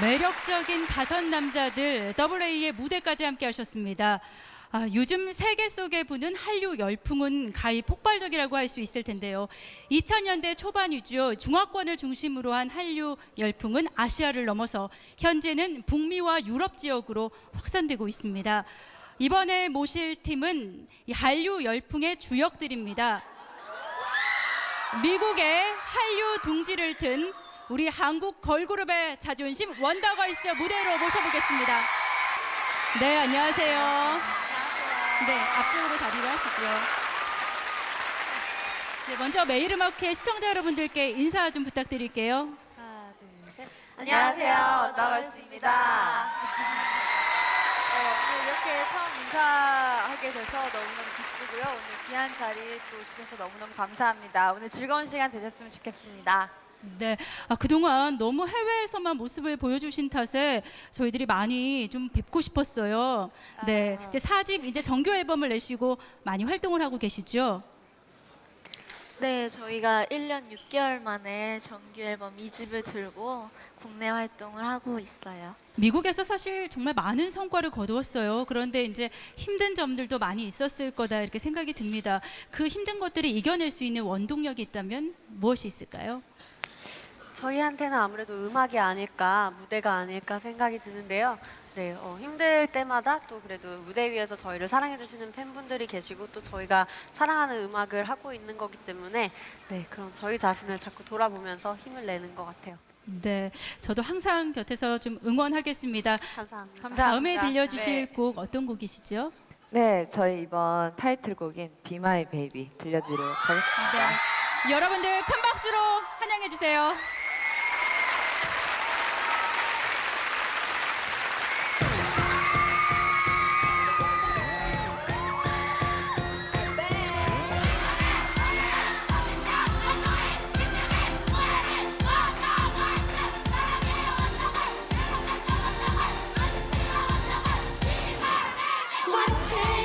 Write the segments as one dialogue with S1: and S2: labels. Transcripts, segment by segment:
S1: 매력적인 다섯 남자들 WA의 무대까지 함께 하셨습니다. 아, 요즘 세계 속에 부는 한류 열풍은 가히 폭발적이라고 할 수 있을 텐데요. 2000년대 초반 이죠. 중화권을 중심으로 한 한류 열풍은 아시아를 넘어서 현재는 북미와 유럽 지역으로 확산되고 있습니다. 이번에 모실 팀은 이 한류 열풍의 주역들입니다. 미국의 한류 둥지를 튼 우리 한국 걸그룹의 자존심 원더걸스 무대로 모셔보겠습니다. 네, 안녕하세요. 네, 앞쪽으로 자리를 하시고요. 네, 먼저 메이르마크의 시청자 여러분들께 인사 좀 부탁드릴게요.
S2: 하나, 둘, 셋.
S3: 안녕하세요. 나걸스입니다.
S2: 어, 인사하게 돼서 너무너무 기쁘고요. 오늘 귀한 자리 또 주셔서 너무너무 감사합니다. 오늘 즐거운 시간 되셨으면 좋겠습니다.
S1: 네, 아, 그동안 너무 해외에서만 모습을 보여주신 탓에 저희들이 많이 좀 뵙고 싶었어요. 네,
S2: 아.
S1: 이제 사집 이제 정규 앨범을 내시고 많이 활동을 하고 계시죠?
S3: 네, 저희가 1년 6개월 만에 정규 앨범 2집을 들고 국내 활동을 하고 있어요.
S1: 미국에서 사실 정말 많은 성과를 거두었어요. 그런데 이제 힘든 점들도 많이 있었을 거다 이렇게 생각이 듭니다. 그 힘든 것들을 이겨낼 수 있는 원동력이 있다면 무엇이 있을까요?
S4: 저희한테는 아무래도 음악이 아닐까, 무대가 아닐까 생각이 드는데요. 네, 어, 힘들 때마다 또 그래도 무대 위에서 저희를 사랑해주시는 팬분들이 계시고 또 저희가 사랑하는 음악을 하고 있는 거기 때문에 네, 그런 저희 자신을 자꾸 돌아보면서 힘을 내는 것 같아요.
S1: 네, 저도 항상 곁에서 좀 응원하겠습니다.
S4: 감사합니다.
S2: 감사합니다.
S1: 다음에 들려주실
S2: 네.
S1: 곡 어떤 곡이시죠?
S5: 네, 저희 이번 타이틀곡인 Be My Baby 들려드리도록 하겠습니다.
S1: 네. 여러분들 큰 박수로 환영해 주세요.
S6: Watching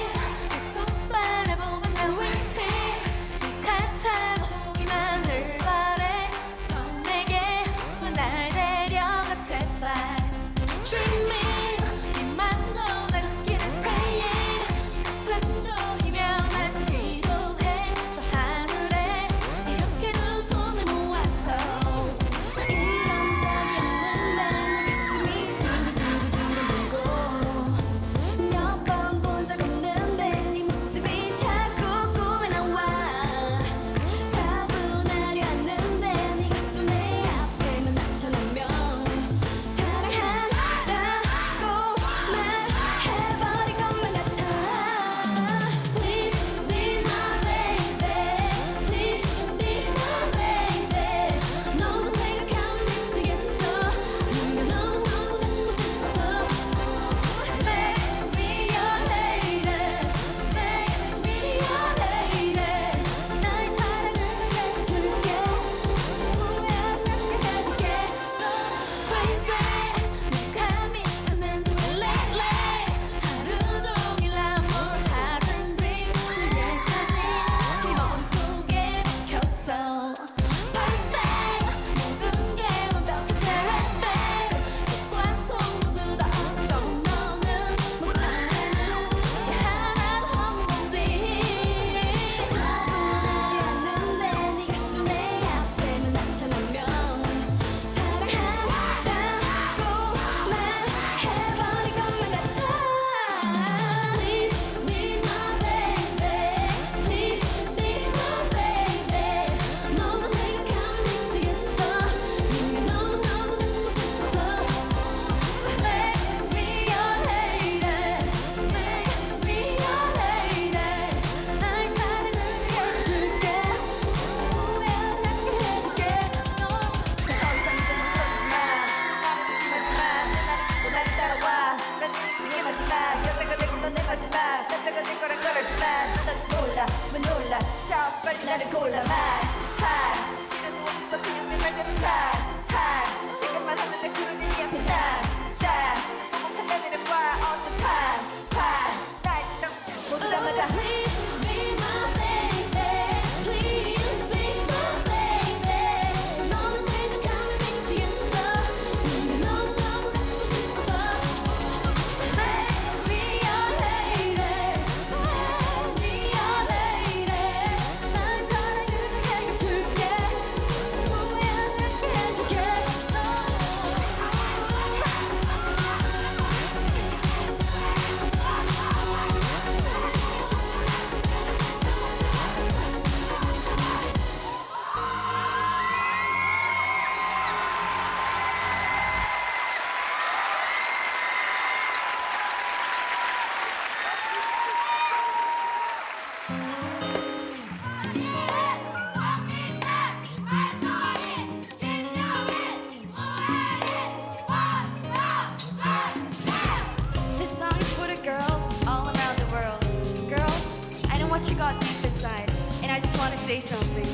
S6: what you got deep inside, and I just want to
S4: say something.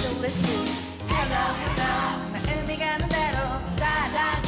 S4: So listen.
S6: Hello, hello. 마음이 가는 대로 따라가.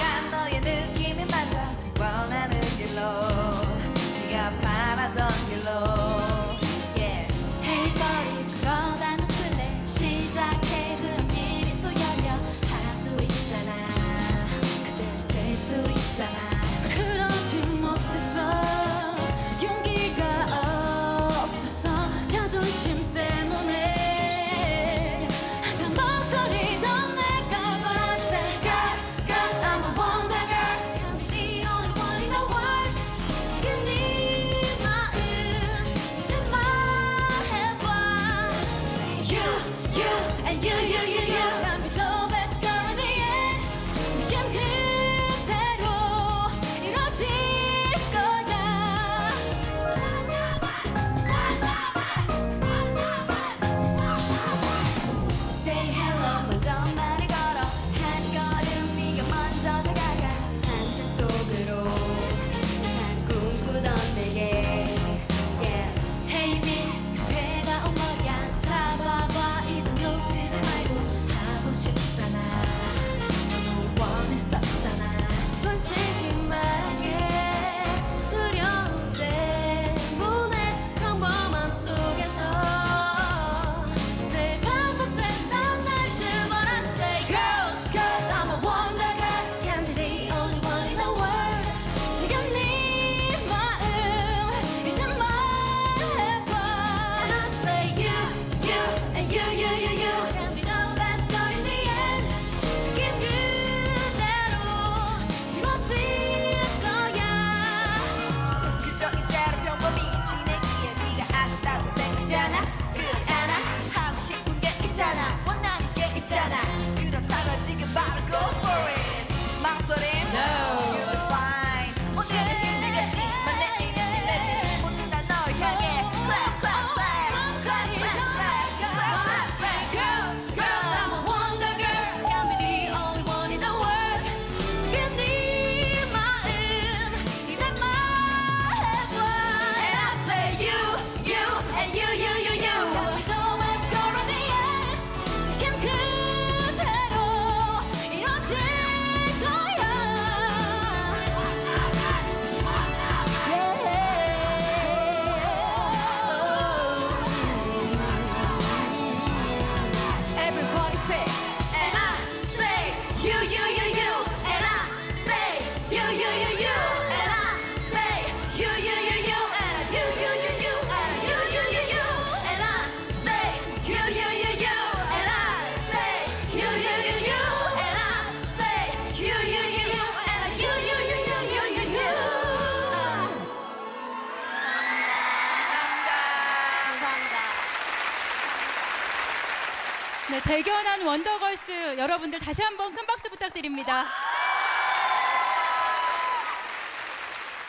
S1: 네, 대견한 원더걸스 여러분들 다시 한번 큰 박수 부탁드립니다.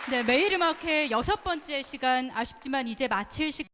S1: 네, 매일 음악회 여섯 번째 시간 아쉽지만 이제 마칠 시간